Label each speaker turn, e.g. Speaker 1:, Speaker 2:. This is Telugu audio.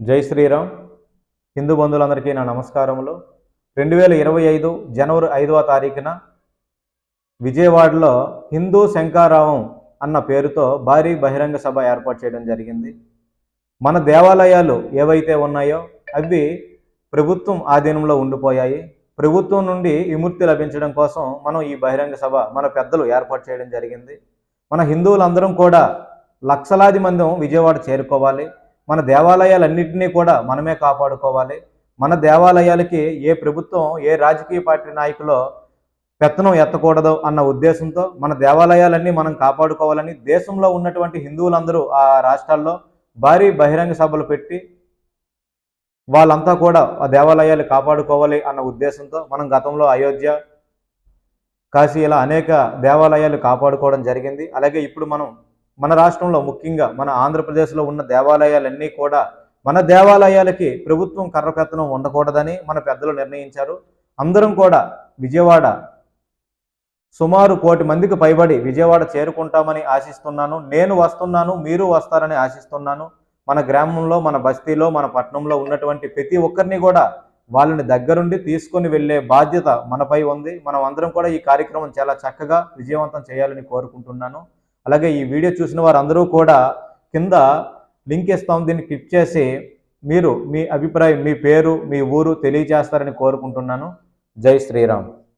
Speaker 1: జై శ్రీరామ్. హిందూ బంధువులందరికీ నా నమస్కారములు. రెండు వేల ఇరవై ఐదు జనవరి ఐదవ తారీఖున విజయవాడలో హిందూ శంకారావం అన్న పేరుతో భారీ బహిరంగ సభ ఏర్పాటు చేయడం జరిగింది. మన దేవాలయాలు ఏవైతే ఉన్నాయో అవి ప్రభుత్వం ఆధీనంలో ఉండిపోయాయి. ప్రభుత్వం నుండి విముక్తి లభించడం కోసం మనం ఈ బహిరంగ సభ మన పెద్దలు ఏర్పాటు చేయడం జరిగింది. మన హిందువులందరం కూడా లక్షలాది మంది విజయవాడ చేరుకోవాలి. మన దేవాలయాలన్నింటినీ కూడా మనమే కాపాడుకోవాలి. మన దేవాలయాలకి ఏ ప్రభుత్వం ఏ రాజకీయ పార్టీ నాయకులో పెత్తనం ఎత్తకూడదు అన్న ఉద్దేశంతో మన దేవాలయాలన్నీ మనం కాపాడుకోవాలని దేశంలో ఉన్నటువంటి హిందువులందరూ ఆ రాష్ట్రాల్లో భారీ బహిరంగ సభలు పెట్టి వాళ్ళంతా కూడా ఆ దేవాలయాలు కాపాడుకోవాలి అన్న ఉద్దేశంతో మనం గతంలో అయోధ్య కాశీ ఇలా అనేక దేవాలయాలు కాపాడుకోవడం జరిగింది. అలాగే ఇప్పుడు మనం మన రాష్ట్రంలో ముఖ్యంగా మన ఆంధ్రప్రదేశ్లో ఉన్న దేవాలయాలన్నీ కూడా మన దేవాలయాలకి ప్రభుత్వం కర్రపెత్తనం ఉండకూడదని మన పెద్దలు నిర్ణయించారు. అందరం కూడా విజయవాడ సుమారు కోటి మందికి పైబడి విజయవాడ చేరుకుంటామని ఆశిస్తున్నాను. నేను వస్తున్నాను మీరు వస్తారని ఆశిస్తున్నాను. మన గ్రామంలో మన బస్తీలో మన పట్టణంలో ఉన్నటువంటి ప్రతి ఒక్కరిని కూడా వాళ్ళని దగ్గరుండి తీసుకొని వెళ్ళే బాధ్యత మనపై ఉంది. మనం అందరం కూడా ఈ కార్యక్రమం చాలా చక్కగా విజయవంతం చేయాలని కోరుకుంటున్నాను. అలాగే ఈ వీడియో చూసిన వారందరూ కూడా కింద లింక్ ఇస్తాం దీన్ని క్లిక్ చేసి మీరు మీ అభిప్రాయం మీ పేరు మీ ఊరు తెలియజేస్తారని కోరుకుంటున్నాను. జై శ్రీరామ్.